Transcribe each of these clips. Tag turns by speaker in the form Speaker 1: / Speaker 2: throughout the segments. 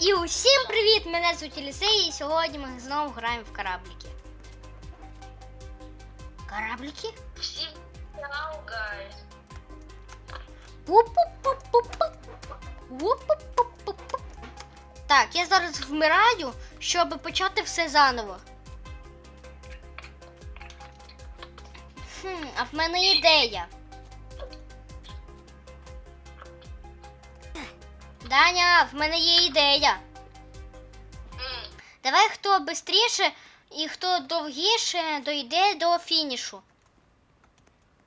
Speaker 1: І усім привіт! Мене звуть Елісей, і сьогодні ми знову граємо в
Speaker 2: ciao, guys.
Speaker 1: Пу-пу-пу-пу-пу. Пу-пу-пу-пу-пу. Так, я зараз вмираю, щоб почати все заново. Хм, а в мене ідея. Даня, в мене є ідея. Давай хто швидше і хто довгіше дойде до фінішу.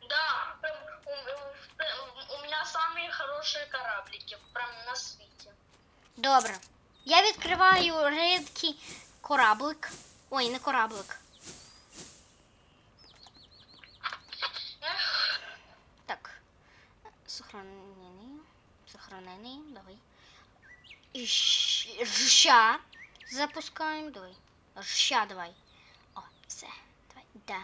Speaker 2: Да, прям у, у- у меня самые хорошие кораблики, прям на свете.
Speaker 1: Добре. Я відкриваю рідкий кораблик. Ой, не кораблик. Так. Сохранений. Сохранений. Давай. І щ- Ща. Запускаємо. Давай. Ща давай. О, все. Давай. Да.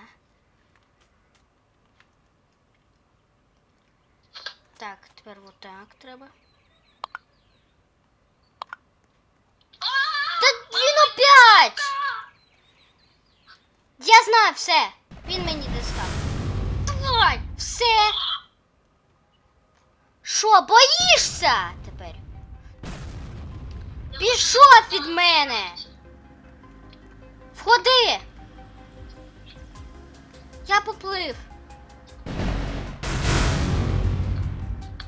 Speaker 1: Так, тепер отак треба. Та він опять! Я знаю все. Він мені достав. Давай, все. Що, боїшся тепер? Пішов від мене. Входи. Я поплив.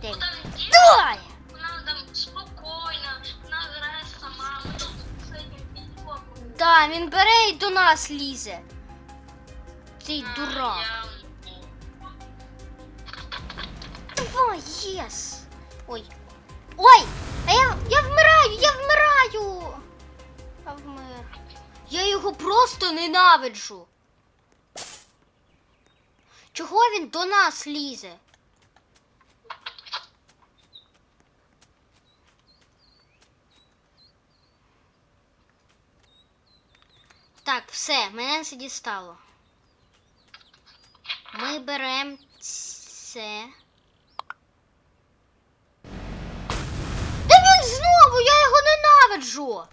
Speaker 1: Він?
Speaker 2: Подожди,
Speaker 1: Давай!
Speaker 2: надо спокойно, награй сама.
Speaker 1: Да, він бере і до нас лізе. Цей
Speaker 2: А,
Speaker 1: дурак.
Speaker 2: я-
Speaker 1: Давай, єс. Ой. Ой! А я, я вмираю, я вмираю. Я вмер. Я його просто ненавиджу. Чого він до нас лізе? Так, все, мене це дістало. Ми беремо це. Та він знову, я його ненавиджу.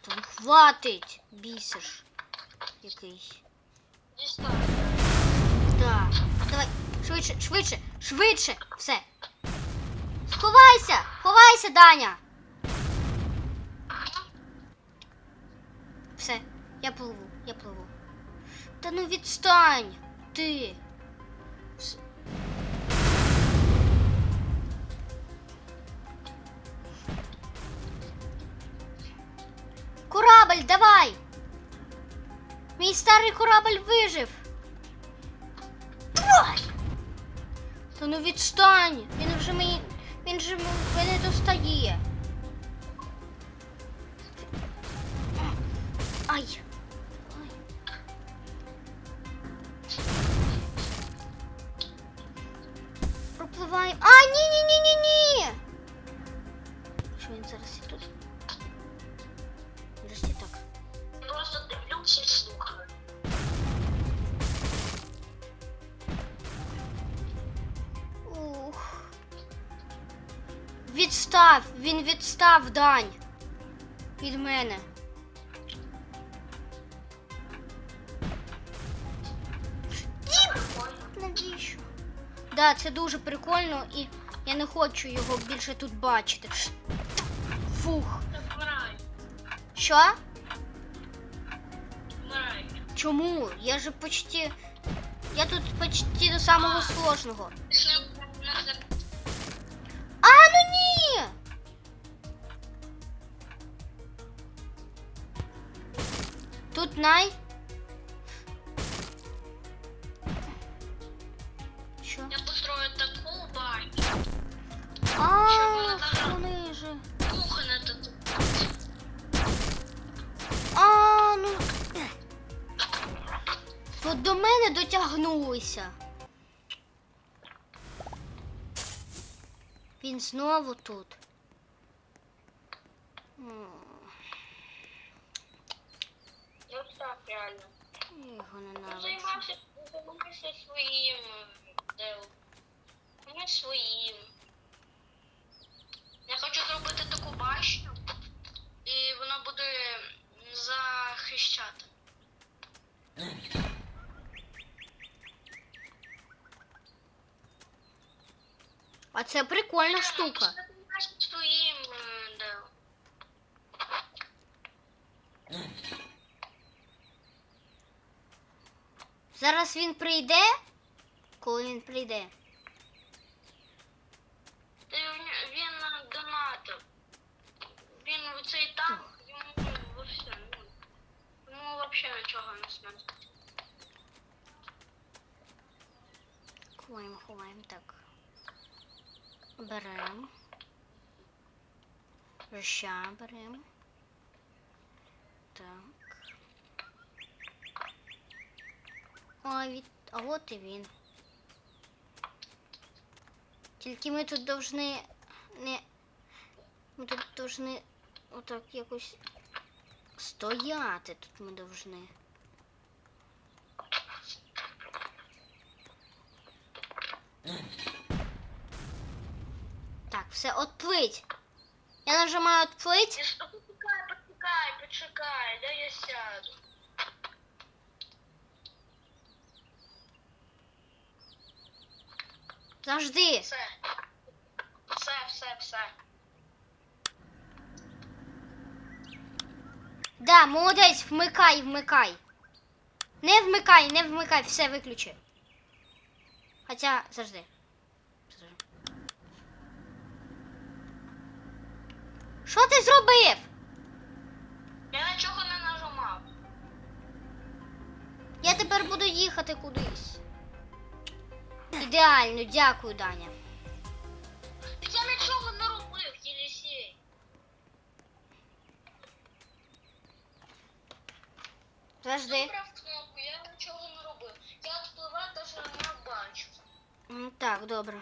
Speaker 1: Та ну хватить, бісиш. Який.
Speaker 2: Дістав.
Speaker 1: Так. Давай, швидше, швидше, швидше. Все. Сховайся! Ховайся, Даня! Все, я пливу, я пливу. Та ну відстань! Ти. Корабль, давай! Мій старий корабль вижив. Та ну відстань! Він вже мені. Він же мене достає. Ай. Відстав, він відстав дань від мене. Навіщо? Да, це дуже прикольно і я не хочу його більше тут бачити. Фух. Що? Чому? Я же почти. Я тут почти до самого сложного. Най. Що?
Speaker 2: Я построю таку башню.
Speaker 1: А, вони же.
Speaker 2: Кухня тут.
Speaker 1: А, ну. От до мене дотягнулися. Він знову тут. М,
Speaker 2: Ну так, реально.
Speaker 1: я Його
Speaker 2: Ну,
Speaker 1: ненавиджу.
Speaker 2: займався, займався своїм. Де? Ми своїм.
Speaker 1: А це прикольна штука. Зараз він прийде. Коли він прийде.
Speaker 2: Ти в ню- він е, донатив. Він в цей танк, йому во все. ну, Йому взагалі нічого не смерть.
Speaker 1: Ховаємо, ховаємо, так. Беремо. Ща беремо. Так. А, від... а от і він. Тільки ми тут должны не. Ми тут должны отак якось стояти тут ми должны. Так, все, отплыть. Я нажимаю отплыть.
Speaker 2: Ти почекай, почекай, почекай, де я сяду.
Speaker 1: Завжди.
Speaker 2: Все. Все, все, все.
Speaker 1: Да, молодець, вмикай, вмикай. Не вмикай, не вмикай, все виключи. Хоча. Завжди. Що ти зробив?
Speaker 2: Я нічого не нажимав.
Speaker 1: Я тепер буду їхати кудись. Ідеально, дякую, Даня.
Speaker 2: Я нічого не робив, Єлісій.
Speaker 1: Завжди.
Speaker 2: Я нічого не робив. Я відпливати навіть не бачу.
Speaker 1: Так, добре.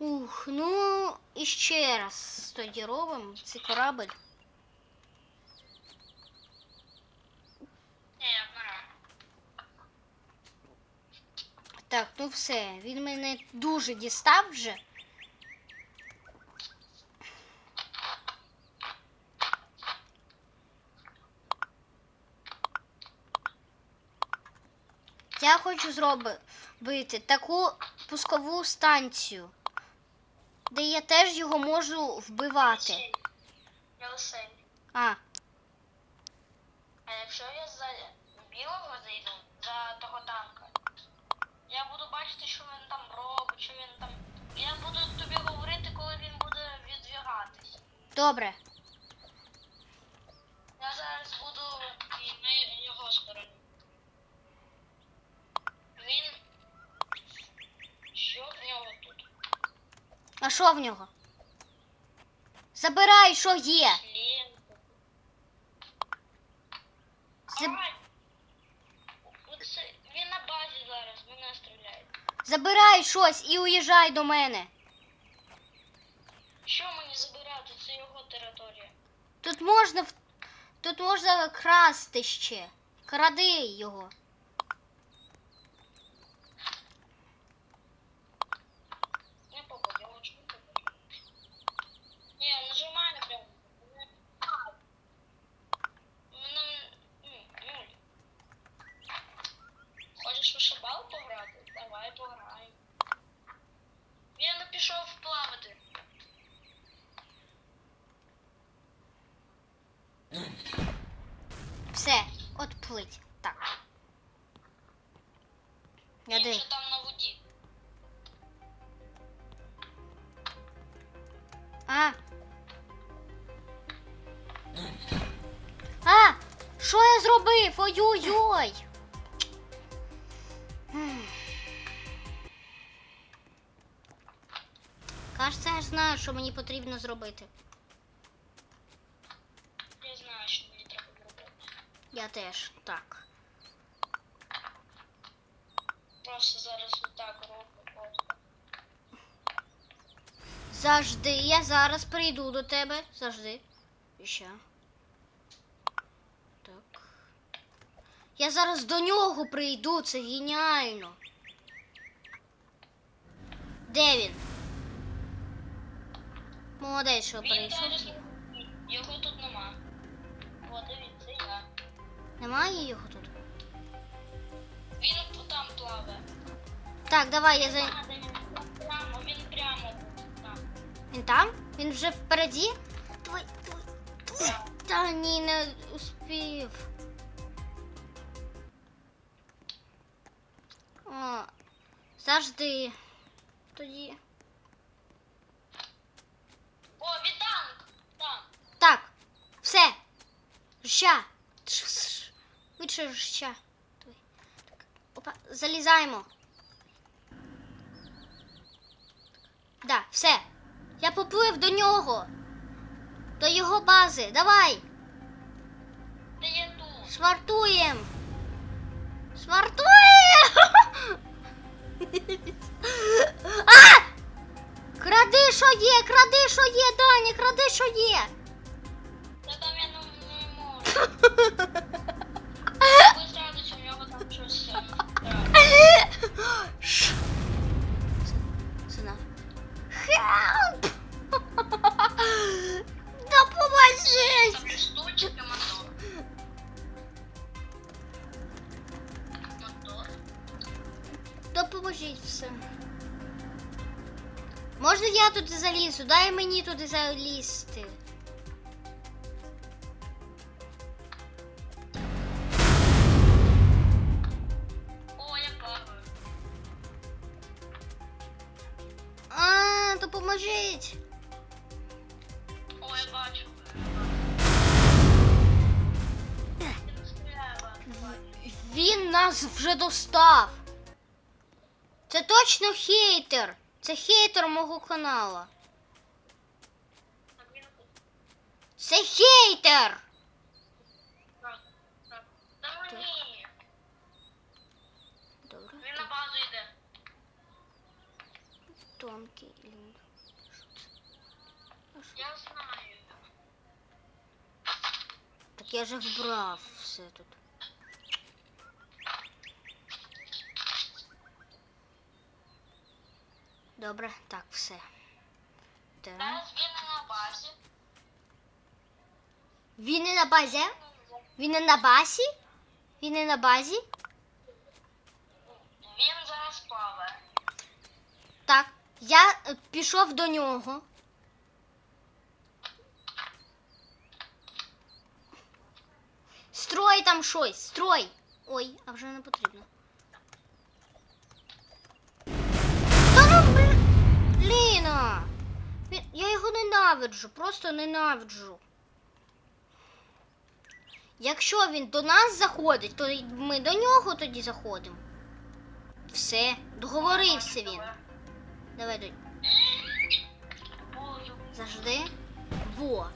Speaker 1: Ух, ну і ще раз тоді робимо. Цей корабль. Так, ну все, він мене дуже дістав вже. Я хочу зробити таку пускову станцію, де я теж його можу вбивати.
Speaker 2: Єлісій. Єлісій.
Speaker 1: А,
Speaker 2: А якщо я за білого зайду, за того танка, я буду бачити, що він там робить, що він там. Я буду тобі говорити, коли він буде відвігатись.
Speaker 1: добре.
Speaker 2: Я зараз буду і на його стороні. Він. Що в нього тут?
Speaker 1: А що в нього? Забирай, що є. Заб-
Speaker 2: Він на базі зараз, мене стріляє.
Speaker 1: Забирай щось і уїжджай до мене.
Speaker 2: Що мені забирати? Це його територія.
Speaker 1: Тут можна тут можна красти ще. Кради його. Зробив? Ой-ой-ой. Кажеться, я знаю, що мені потрібно зробити.
Speaker 2: Я знаю, що мені треба зробити.
Speaker 1: Я теж. Так.
Speaker 2: Просто зараз отак роблю. Просто.
Speaker 1: Завжди, я зараз прийду до тебе. Завжди. І ще. Так. Я зараз до нього прийду, це геніально. Де він? Молодець, що
Speaker 2: Він
Speaker 1: прийшов.
Speaker 2: Його тут нема. О, дивіться, я.
Speaker 1: Немає його тут?
Speaker 2: Він там плаває.
Speaker 1: Так, давай я за.
Speaker 2: Де він? Там, він
Speaker 1: Він там? Він вже впереді? Давай, давай, давай. Та ні, не успів. Завжди. Тоді.
Speaker 2: О, вітанк! Там.
Speaker 1: Так, все. Ща. Швидше. Так. Опа, залізаємо. Да, все. Я поплив до нього. До його бази. Давай.
Speaker 2: Та я тут.
Speaker 1: Швартуєм. Швартуєм. а! Кради, що є, кради, що є, Даня, кради, що є.
Speaker 2: Та там я не, не можу.
Speaker 1: туди залізти.
Speaker 2: О, я плаваю.
Speaker 1: А, допоможіть!
Speaker 2: О, я бачу. Він.
Speaker 1: Нас вже достав. Це точно хейтер. Це хейтер мого каналу.
Speaker 2: Так він
Speaker 1: Це хейтер!
Speaker 2: Та ні.
Speaker 1: Добре.
Speaker 2: Він на базу йде.
Speaker 1: Тонкий лінк.
Speaker 2: Я знаю.
Speaker 1: Так я же вбрав все тут. Добре, так, все. Так.
Speaker 2: Зараз він на базі.
Speaker 1: Він не на базі? Він не на базі? Він не на базі?
Speaker 2: Він зараз плаває.
Speaker 1: Так. Я е, пішов до нього. Строй там щось, строй. Ой, а вже не потрібно. Та ну блін. Бліна. Я його ненавиджу, просто ненавиджу. Якщо він до нас заходить, то ми до нього тоді заходимо. Все, договорився він. Давай.
Speaker 2: Боже.
Speaker 1: Завжди. Во,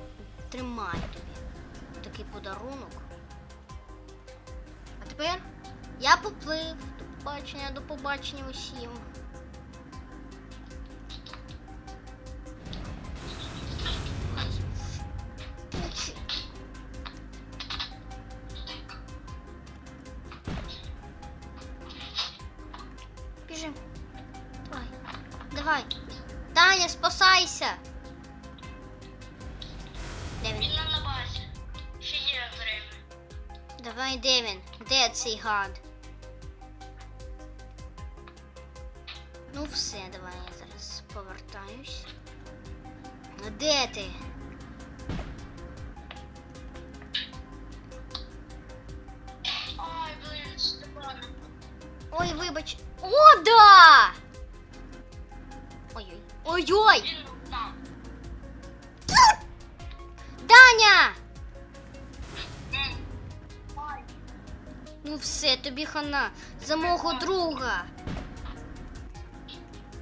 Speaker 1: тримай тобі. Такий подарунок. А тепер я поплив. До побачення, до побачення усім. Гад? Ну все, давай я зараз повертаюсь. Ну де ти?
Speaker 2: Ой,
Speaker 1: вибач. О, да! Ой-ой. Ой-ой! Тобі хана. За мого друга.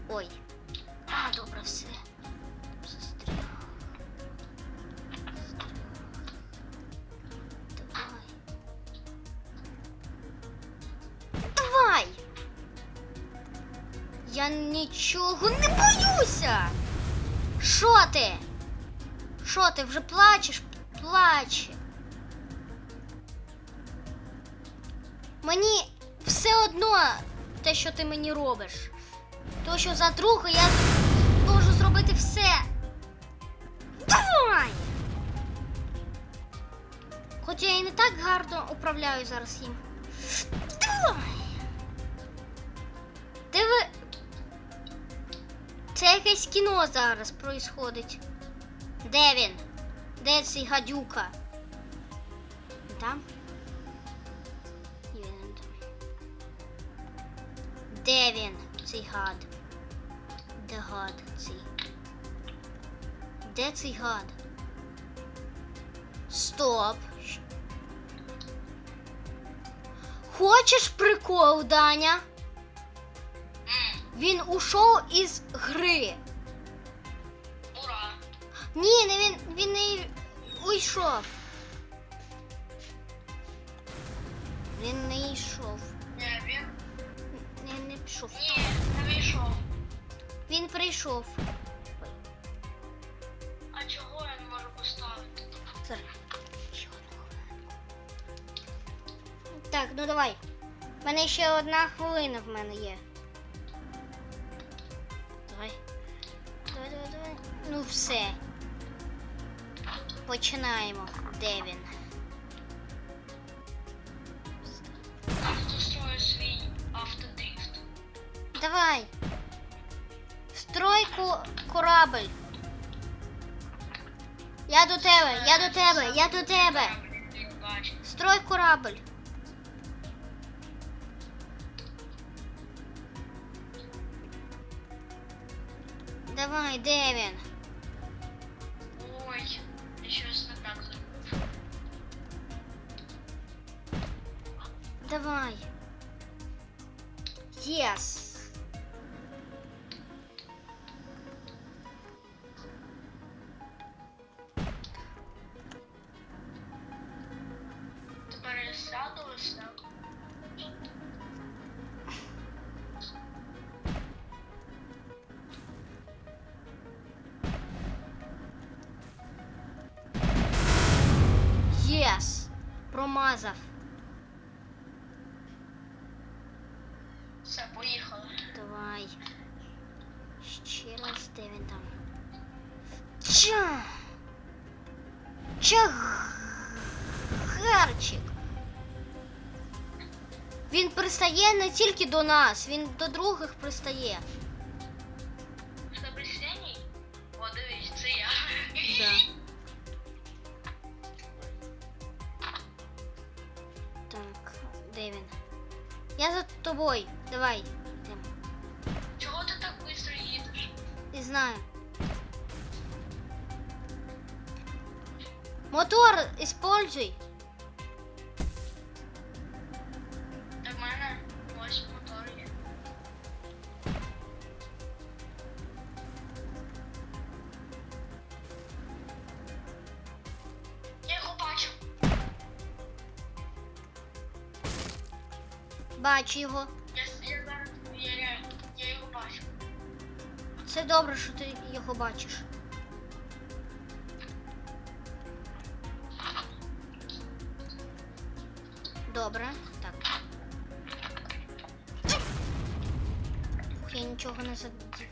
Speaker 1: Ой. А, добре, все. Застряг. Застряг. Давай. Давай! Я нічого не боюся. Що ти? Що ти вже плачеш? Плач. Мені все одно те, що ти мені робиш. То, що за друга я можу зробити все. Давай! Хоч я і не так гарно управляю зараз їм. Давай! Ти ви. Це якесь кіно зараз происходить. Де він? Де цей гадюка? Там? Де він? Цей гад? Де гад цей? Де цей гад? Стоп. Хочеш прикол, Даня? Він ушов із гри.
Speaker 2: ура.
Speaker 1: Ні, не він, він не уйшов. Він прийшов.
Speaker 2: А чого я не можу поставити?
Speaker 1: Зараз. Ще одну хвилинку. Так, ну давай. У мене ще одна хвилина в мене є. Давай. Давай, давай, давай. Ну все. Починаємо. Де він? Корабль. Я до тебе, я до тебе, я до тебе. Строй корабль. Давай, де він?
Speaker 2: Ой, я щось не так зробив.
Speaker 1: Давай. Єс.
Speaker 2: Тепер я сяду ось так.
Speaker 1: Єс. Промазав. Тільки до нас, він до других пристає.
Speaker 2: Що присінній? О, дивись, це я.
Speaker 1: Да. Так, де він? Я за тобою. Давай. Йдемо.
Speaker 2: Чого ти так швидко їдеш?
Speaker 1: Не знаю. Мотор используй.
Speaker 2: Бачу
Speaker 1: його.
Speaker 2: Я, я зараз я, я, його бачу.
Speaker 1: Це добре, що ти його бачиш. Добре, так. Ух, я нічого не задів.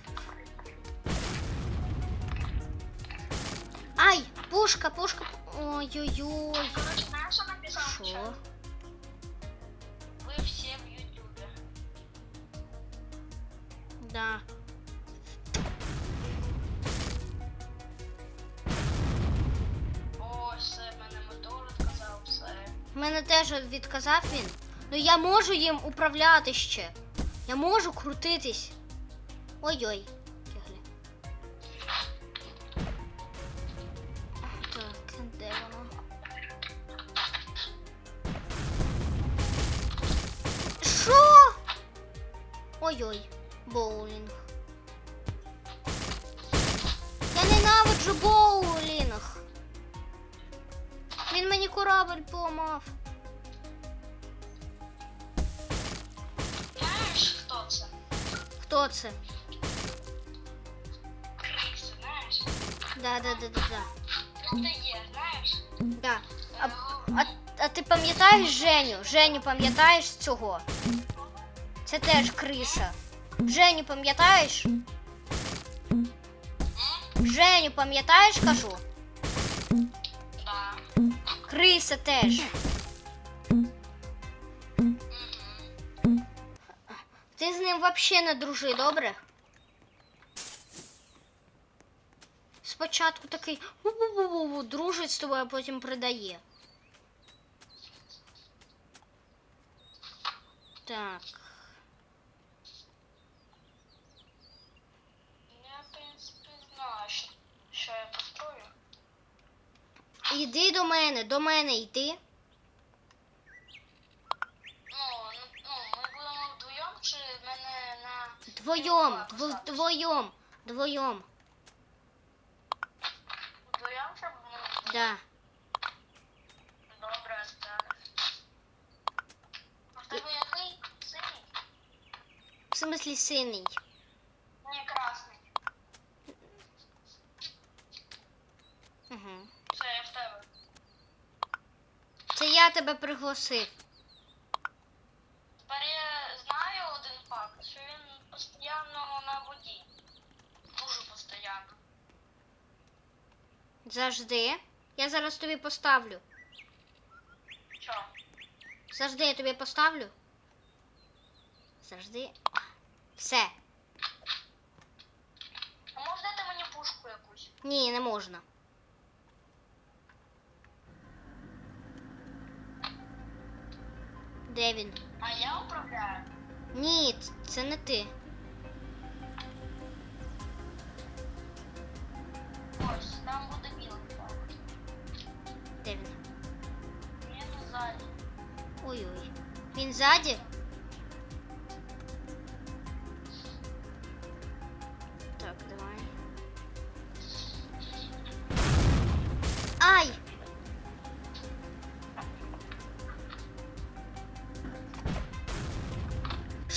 Speaker 1: Ай! Пушка, пушка. Ой-ой-ой.
Speaker 2: Що
Speaker 1: Да.
Speaker 2: Ось, все, мене мотор відказав, все.
Speaker 1: Мене теж відказав він. Ну я можу їм управляти ще. Я можу крутитись. Ой-ой. Тягли. Так, де воно? Що? Ой-ой, боулінг. Я ненавиджу боулінг. Він мені корабль поламав.
Speaker 2: Знаєш, хто це?
Speaker 1: Хто це?
Speaker 2: Знаєш?
Speaker 1: Да, да, да, да, да.
Speaker 2: Хто є, знаєш?
Speaker 1: да. А, а, а ти пам'ятаєш Женю? Женю пам'ятаєш цього? Це теж криса. Женю пам'ятаєш? Женю пам'ятаєш, кажу?
Speaker 2: Да.
Speaker 1: Криса теж. Ти з ним взагалі не дружи, добре? спочатку такий «Ву-ву-ву-ву», дружить з тобою, а потім предає. Так.
Speaker 2: Я, в принципі, знаю, що, що я построю.
Speaker 1: Іди до мене, до мене йди.
Speaker 2: Ну, ну, ну, ми будемо вдвоєм чи мене на.
Speaker 1: Вдвоєм, дво-
Speaker 2: поставити?
Speaker 1: вдвоєм, вдвоєм.
Speaker 2: Щоб ми.
Speaker 1: Да.
Speaker 2: Добре, зараз. А в тебе який? Синій?
Speaker 1: В смислі синий.
Speaker 2: Ні, красний.
Speaker 1: Угу.
Speaker 2: Все, я в тебе.
Speaker 1: Це я тебе пригласив.
Speaker 2: Тепер я знаю один факт, що він постійно на воді. Дуже постійно.
Speaker 1: Завжди. Я зараз тобі поставлю.
Speaker 2: Що?
Speaker 1: Завжди я тобі поставлю. Завжди. Все.
Speaker 2: А може дати мені пушку якусь?
Speaker 1: Ні, не можна. Де він?
Speaker 2: А я управляю.
Speaker 1: Ні, це не ти.
Speaker 2: Ось, там буде флаг.
Speaker 1: Де він?
Speaker 2: Він ззаді.
Speaker 1: Ой-ой. Він ззаді?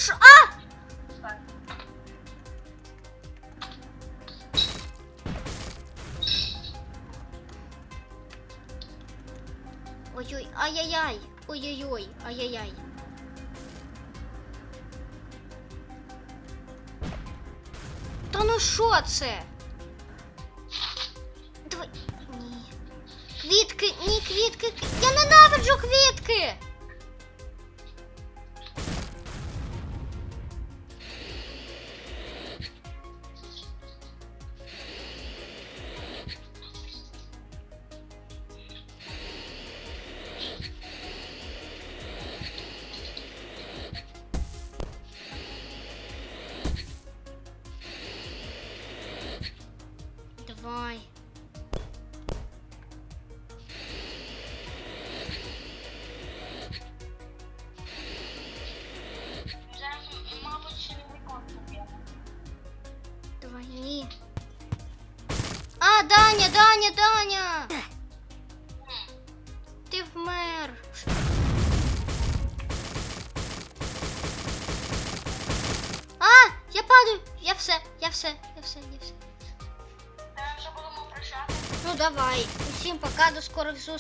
Speaker 1: Шо? А! Ой-ой, ай-яй-яй. Ой-ой-ой, ай-яй-яй. Та ну що це? Давай. Ні. Квітки, ні, квітки. Я ненавиджу квітки.
Speaker 2: Та